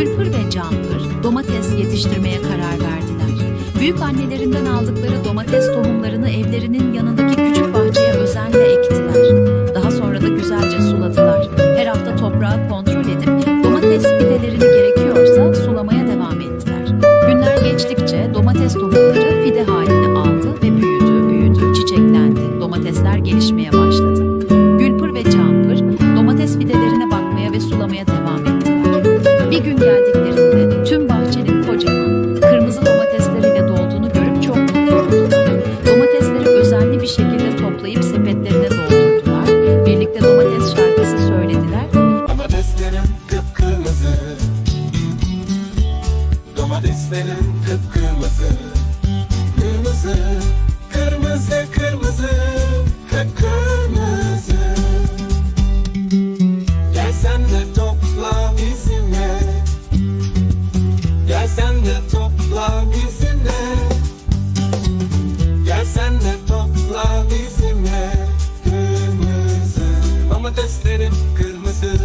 Gülpır ve Canpır domates yetiştirmeye karar verdiler. Büyük annelerinden aldıkları domates tohumlarını evlerinin yanındaki küçük bahçeye özenle ektiler. Daha sonra da güzelce suladılar. Her hafta toprağı kontrol edip domates fidelerini gerekiyorsa sulamaya devam ettiler. Günler geçtikçe domates tohumları fide halini aldı ve büyüdü, büyüdü, çiçeklendi. Domatesler gelişmeye başladı. Gülpır ve Canpır domates fidelerine bakmaya ve sulamaya devam ettiler. Bir gün geldiklerinde tüm bahçenin kocaman, kırmızı domatesleriyle dolduğunu görüp çok mutlu oldular. Domatesleri özenli bir şekilde toplayıp sepetlerine doldurdular. Birlikte domates şarkısı söylediler. Domateslerim kıpkırmızı Domateslerim kıpkırmızı Kırmızı, sen de topla bizimle. Gel sen de topla bizimle. Kırmızı Domateslerim kırmızı.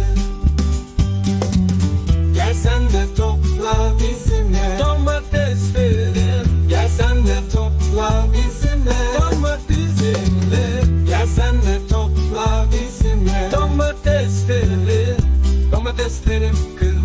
Gel sen de topla bizimle. Domateslerim Gel sen de topla bizimle. Domateslerim Gel sen de topla bizimle. Domateslerim Domateslerim kırmızı.